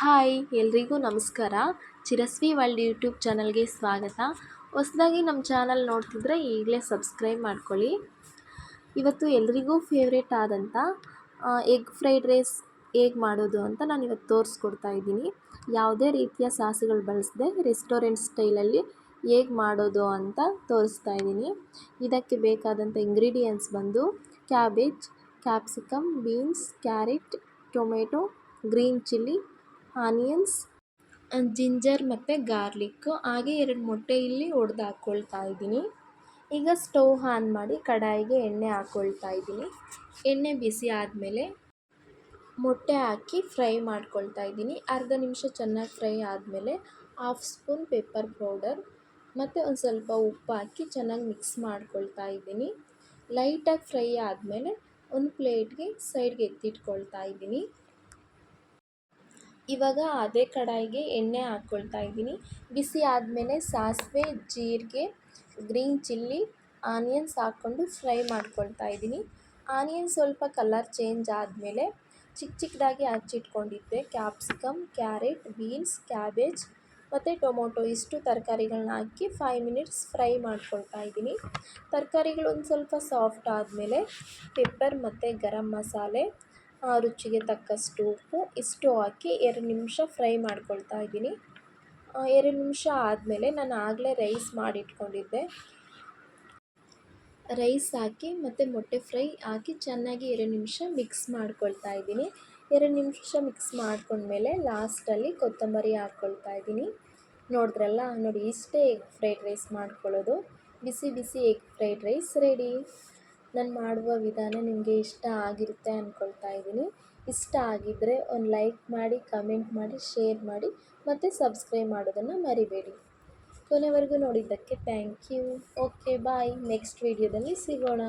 Hi, ಎಲ್ರಿಗೂ ನಮಸ್ಕಾರ. ಚಿರಸ್ವಿ world YouTube ಚಾನಲ್ಗೆ ಸ್ವಾಗತ. ಹೊಸದಾಗಿ ನಮ್ಮ ಚಾನಲ್ ನೋಡ್ತಿದ್ರೆ ಈಗಲೇ ಸಬ್ಸ್ಕ್ರೈಬ್ ಮಾಡ್ಕೊಳ್ಳಿ. ಇವತ್ತು ಎಲ್ರಿಗೂ ಫೇವ್ರೇಟ್ ಆದಂಥ ಎಗ್ ಫ್ರೈಡ್ ರೈಸ್ ಹೇಗೆ ಮಾಡೋದು ಅಂತ ನಾನು ಇವತ್ತು ತೋರಿಸ್ಕೊಡ್ತಾ ಇದ್ದೀನಿ. ಯಾವುದೇ ರೀತಿಯ ಸಾಸುಗಳು ಬಳಸದೆ ರೆಸ್ಟೋರೆಂಟ್ ಸ್ಟೈಲಲ್ಲಿ ಹೇಗೆ ಮಾಡೋದು ಅಂತ ತೋರಿಸ್ತಾ ಇದ್ದೀನಿ. ಇದಕ್ಕೆ ಬೇಕಾದಂಥ ಇಂಗ್ರೀಡಿಯೆಂಟ್ಸ್ ಬಂದು cabbage capsicum beans carrot tomato green chilli onions, ginger ಮತ್ತು ಗಾರ್ಲಿಕ್ಕು ಹಾಗೆ ಎರಡು ಮೊಟ್ಟೆ ಇಲ್ಲಿ ಒಡೆದು ಹಾಕ್ಕೊಳ್ತಾ ಇದ್ದೀನಿ. ಈಗ ಸ್ಟವ್ ಆನ್ ಮಾಡಿ ಕಡಾಯಿಗೆ ಎಣ್ಣೆ ಹಾಕ್ಕೊಳ್ತಾ ಇದ್ದೀನಿ. ಎಣ್ಣೆ ಬಿಸಿ ಆದಮೇಲೆ ಮೊಟ್ಟೆ ಹಾಕಿ ಫ್ರೈ ಮಾಡ್ಕೊಳ್ತಾ ಇದ್ದೀನಿ. ಅರ್ಧ ನಿಮಿಷ ಚೆನ್ನಾಗಿ ಫ್ರೈ ಆದಮೇಲೆ ಹಾಫ್ ಸ್ಪೂನ್ ಪೆಪ್ಪರ್ ಪೌಡರ್ ಮತ್ತು ಒಂದು ಸ್ವಲ್ಪ ಉಪ್ಪು ಹಾಕಿ ಚೆನ್ನಾಗಿ ಮಿಕ್ಸ್ ಮಾಡ್ಕೊಳ್ತಾ ಇದ್ದೀನಿ. ಲೈಟಾಗಿ ಫ್ರೈ ಆದಮೇಲೆ ಒಂದು ಪ್ಲೇಟ್ಗೆ ಸೈಡ್ಗೆ ಎತ್ತಿಟ್ಕೊಳ್ತಾ ಇದ್ದೀನಿ. ಇವಾಗ ಅದೇ ಕಡಾಯಿಗೆ ಎಣ್ಣೆ ಹಾಕ್ಕೊಳ್ತಾ ಇದ್ದೀನಿ. ಬಿಸಿ ಆದಮೇಲೆ ಸಾಸಿವೆ, ಜೀರಿಗೆ, ಗ್ರೀನ್ ಚಿಲ್ಲಿ, ಆನಿಯನ್ಸ್ ಹಾಕ್ಕೊಂಡು ಫ್ರೈ ಮಾಡ್ಕೊಳ್ತಾ ಇದ್ದೀನಿ. ಆನಿಯನ್ ಸ್ವಲ್ಪ ಕಲರ್ ಚೇಂಜ್ ಆದಮೇಲೆ ಚಿಕ್ಕ ಚಿಕ್ಕದಾಗಿ ಹಚ್ಚಿಟ್ಕೊಂಡಿದ್ದೆ. ಕ್ಯಾಪ್ಸಿಕಮ್, ಕ್ಯಾರೆಟ್, ಬೀನ್ಸ್, ಕ್ಯಾಬೇಜ್ ಮತ್ತು ಟೊಮೊಟೊ ಇಷ್ಟು ತರಕಾರಿಗಳನ್ನ ಹಾಕಿ ಫೈವ್ ಮಿನಿಟ್ಸ್ ಫ್ರೈ ಮಾಡ್ಕೊಳ್ತಾ ಇದ್ದೀನಿ. ತರಕಾರಿಗಳು ಒಂದು ಸ್ವಲ್ಪ ಸಾಫ್ಟ್ ಆದಮೇಲೆ ಪೆಪ್ಪರ್ ಮತ್ತು ಗರಂ ಮಸಾಲೆ ರುಚಿಗೆ ತಕ್ಕಷ್ಟು ಉಪ್ಪು, ಇಷ್ಟು ಹಾಕಿ ಎರಡು ನಿಮಿಷ ಫ್ರೈ ಮಾಡ್ಕೊಳ್ತಾ ಇದ್ದೀನಿ. ಎರಡು ನಿಮಿಷ ಆದಮೇಲೆ ನಾನು ಆಗಲೇ ರೈಸ್ ಮಾಡಿಟ್ಕೊಂಡಿದ್ದೆ. ರೈಸ್ ಹಾಕಿ ಮತ್ತು ಮೊಟ್ಟೆ ಫ್ರೈ ಹಾಕಿ ಚೆನ್ನಾಗಿ ಎರಡು ನಿಮಿಷ ಮಿಕ್ಸ್ ಮಾಡ್ಕೊಳ್ತಾ ಇದ್ದೀನಿ. ಎರಡು ನಿಮಿಷ ಮಿಕ್ಸ್ ಮಾಡ್ಕೊಂಡ್ಮೇಲೆ ಲಾಸ್ಟಲ್ಲಿ ಕೊತ್ತಂಬರಿ ಹಾಕ್ಕೊಳ್ತಾ ಇದ್ದೀನಿ. ನೋಡಿದ್ರಲ್ಲ, ನೋಡಿ ಇಷ್ಟೇ ಎಗ್ ಫ್ರೈಡ್ ರೈಸ್ ಮಾಡ್ಕೊಳ್ಳೋದು. ಬಿಸಿ ಬಿಸಿ ಎಗ್ ಫ್ರೈಡ್ ರೈಸ್ ರೆಡಿ ನಾನು ಮಾಡುವ ವಿಧಾನ ನಿಮಗೆ ಇಷ್ಟ ಆಗಿರುತ್ತೆ ಅಂದ್ಕೊಳ್ತಾ ಇದ್ದೀನಿ. ಇಷ್ಟ ಆಗಿದ್ದರೆ ಒಂದು ಲೈಕ್ ಮಾಡಿ ಕಮೆಂಟ್ ಮಾಡಿ ಶೇರ್ ಮಾಡಿ, ಮತ್ತು ಸಬ್ಸ್ಕ್ರೈಬ್ ಮಾಡೋದನ್ನು ಮರಿಬೇಡಿ. ಕೊನೆವರೆಗೂ ನೋಡಿದ್ದಕ್ಕೆ thank you okay bye next ವೀಡಿಯೋದಲ್ಲಿ ಸಿಗೋಣ.